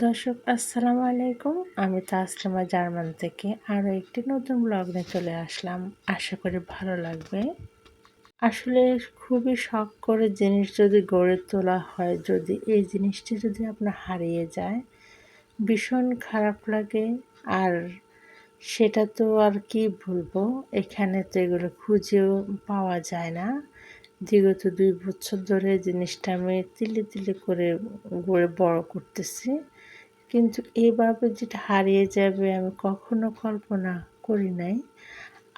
দর্শক, আসসালামু আলাইকুম। আমি তাসলিমা জার্মান থেকে আরও একটি নতুন ব্লগ নিয়ে চলে আসলাম। আশা করি ভালো লাগবে। আসলে খুবই শখ করে জিনিস যদি গড়ে তোলা হয়, যদি এই জিনিসটি যদি আপনার হারিয়ে যায়, ভীষণ খারাপ লাগে। আর সেটা তো আর কি বলব? এখানে তো এগুলো খুঁজেও পাওয়া যায় না। বিগত দুই বছর ধরে জিনিসটা আমি তিলে তিলে করে, গড়ে বড় করতেছি। কিন্তু এইভাবে যেটা হারিয়ে যাবে আমি কখনো কল্পনা করি নাই।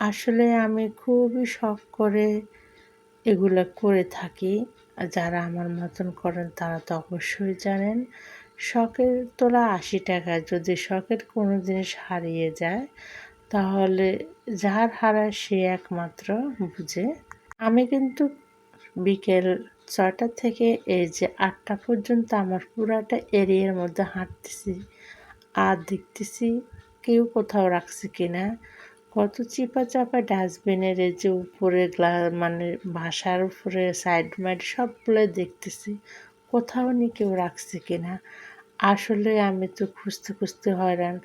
আসলে আমি খুবই শখ করে এগুলো করে থাকি। যারা আমার মতন করেন তারা তো অবশ্যই জানেন, শখের তোলা আশি টাকা। যদি শখের কোনো জিনিস হারিয়ে যায়, তাহলে যার হারায় সে একমাত্র বুঝে। আমি কিন্তু বিকেল ছয়টা থেকে এই যে আটটা পর্যন্ত আমার পুরাটা এরিয়ার মধ্যে হাঁটতেছি আর দেখতেছি কেউ কোথাও রাখছে কিনা। কত চিপা চাপা ডাস্টবিনের এই যে উপরে মানে বাসার উপরে সাইড মাইড সবগুলো দেখতেছি, কোথাও নি কেউ রাখছে কিনা। আসলে আমি তো খুঁজতে খুঁজতে হয়রান,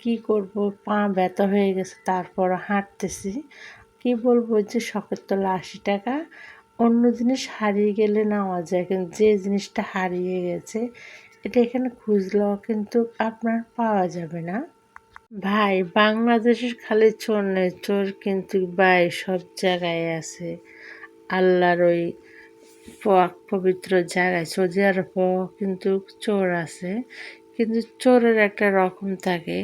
কি করব? পা ব্যথা হয়ে গেছে তারপর হাঁটতেছি। কি বলব যে শখের তোলা আশি টাকা অন্য জিনিস হারিয়ে গেলে নেওয়া যায় কিন্তু যে জিনিসটা হারিয়ে গেছে, এটা এখানে খুঁজলেও কিন্তু আপনার পাওয়া যাবে না। ভাই, বাংলাদেশের খালি চোর নেই চোর কিন্তু ভাই সব জায়গায় আছে। আল্লাহর ওই পবিত্র জায়গায়, সৌদি আরবও কিন্তু চোর আছে। কিন্তু চোরের একটা রকম থাকে।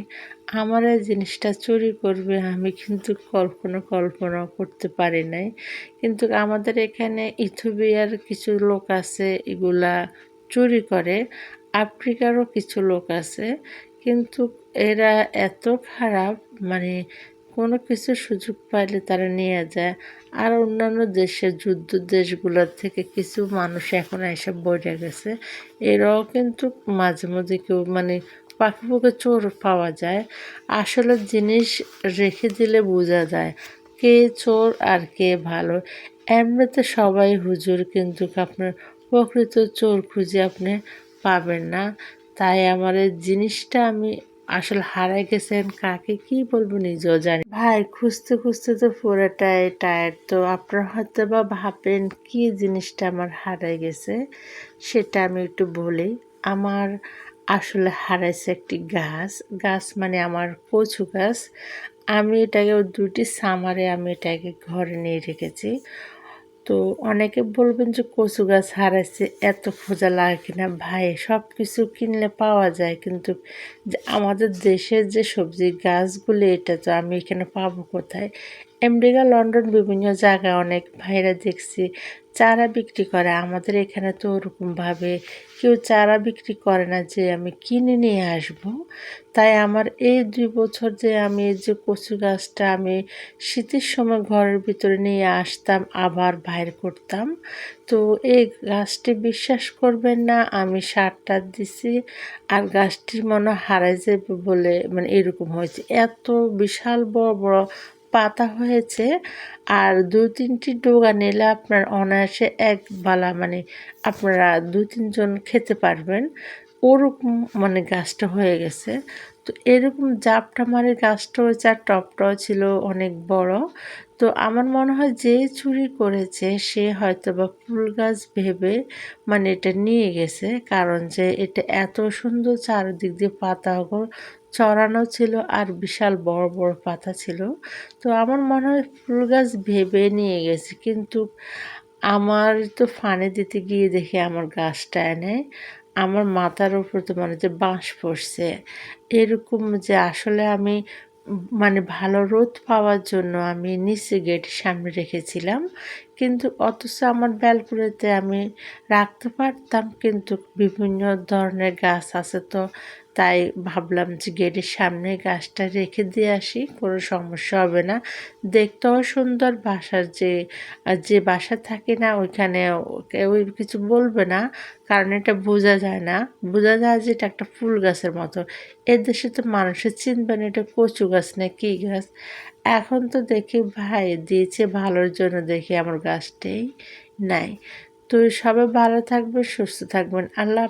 আমার এই জিনিসটা চুরি করবে, আমি কিন্তু কল্পনা কল্পনা করতে পারি নাই। কিন্তু আমাদের এখানে ইথোপিয়ার কিছু লোক আছে, এগুলা চুরি করে। আফ্রিকারও কিছু লোক আছে। কিন্তু এরা এত খারাপ মানে কোনো কিছু সুযোগ পাইলে তারা নিয়ে যায়। আর অন্যান্য দেশে যুদ্ধ দেশগুলোর থেকে কিছু মানুষ এখন এসব বইটা গেছে। এরাও কিন্তু মাঝে মাঝে কেউ মানে পাখি পুকে চোর পাওয়া যায়। আসলে জিনিস রেখে দিলে বোঝা যায় কে চোর আর কে ভালো। এমনিতে সবাই হুজুর, কিন্তু আপনার প্রকৃত চোর খুঁজে আপনি পাবেন না। তাই আমার এই জিনিসটা আমি আসলে হারাই গেছেন কাকে? কি বলব নিজেও জানি ভাই, খুঁজতে খুঁজতে তো পুরোটাই টায়ার তো। আপনারা হয়তো বা ভাবেন কি জিনিসটা আমার হারাই গেছে, সেটা আমি একটু বলি। আমার আসলে হারাইছে একটি গাছ। গাছ মানে আমার কচু গাছ। আমি এটাকে দুটি সামারে আমি এটাকে ঘরে নিয়ে রেখেছি। তো অনেকে বলবেন যে কচু গাছ হারাইছে, এত খোঁজা লাগে কিনা? ভাই সব কিছু কিনলে পাওয়া যায়, কিন্তু আমাদের দেশের যে সবজি গাছগুলি, এটা তো আমি এখানে পাবো কোথায়? আমেরিকা লন্ডন বিভিন্ন জায়গায় অনেক ভাইরা দেখছি, চারা বিক্রি করে। আমাদের এখানে তো ওরকমভাবে কেউ চারা বিক্রি করে না যে আমি কিনে নিয়ে আসব। তাই আমার এই দুই বছর যে আমি এই যে কচু গাছটা আমি শীতের সময় ঘরের ভিতরে নিয়ে আসতাম, আবার বাইর করতাম। তো এই গাছটি বিশ্বাস করবেন না, আমি সারটা দিছি আর গাছটি মনে হারাই যাবে বলে মানে এরকম হয়েছে। এত বিশাল বড় বড় পাতা হয়েছে আর দু তিনটি ডোগা নিলে আপনার অনায়াসে এক বালা মানে আপনারা দু তিনজন খেতে পারবেন। ওরকম মানে গাছটা হয়ে গেছে। তো এরকম জাপটা মারে গাছটা হয়েছে আর টপটাও ছিল অনেক বড়। তো আমার মনে হয় যে চুরি করেছে সে হয়তো বা ফুল গাছ ভেবে মানে এটা নিয়ে গেছে। কারণ যে এটা এত সুন্দর চারিদিক দিয়ে পাতাগুলো চড়ানো ছিল আর বিশাল বড় বড় পাতা ছিল। তো আমার মনে হয় ফুল গাছ ভেবে নিয়ে গেছে। কিন্তু আমার তো ফানে দিতে গিয়ে দেখি আমার গাছটা এনে আমার মাথার উপর তো মনে হচ্ছে বাঁশ পড়ছে, এরকম যে আসলে আমি মানে ভালো রোদ পাওয়ার জন্য আমি নিচে গেটের সামনে রেখেছিলাম। কিন্তু অথচ আমার ব্যালকুনিতে আমি রাখতে পারতাম, কিন্তু বিভিন্ন ধরনের গাছ আছে তো। তাই ভাবলাম যে গেটের সামনে গাছটা রেখে দিয়ে আসি, কোনো সমস্যা হবে না। দেখতেও সুন্দর বাসার যে যে বাসা থাকে না, ওইখানে কেউ কিছু বলবে না, কারণ এটা বোঝা যায় না। বোঝা যায় যে এটা একটা ফুল গাছের মতো। এর দেশে তো মানুষের চিনবে না এটা কচু গাছ না কী গাছ। এখন তো দেখি ভাই দিয়েছে ভালোর জন্য দেখি আমার গাছটাই নাই। তো সবাই ভালো থাকবেন সুস্থ থাকবেন। আল্লাহ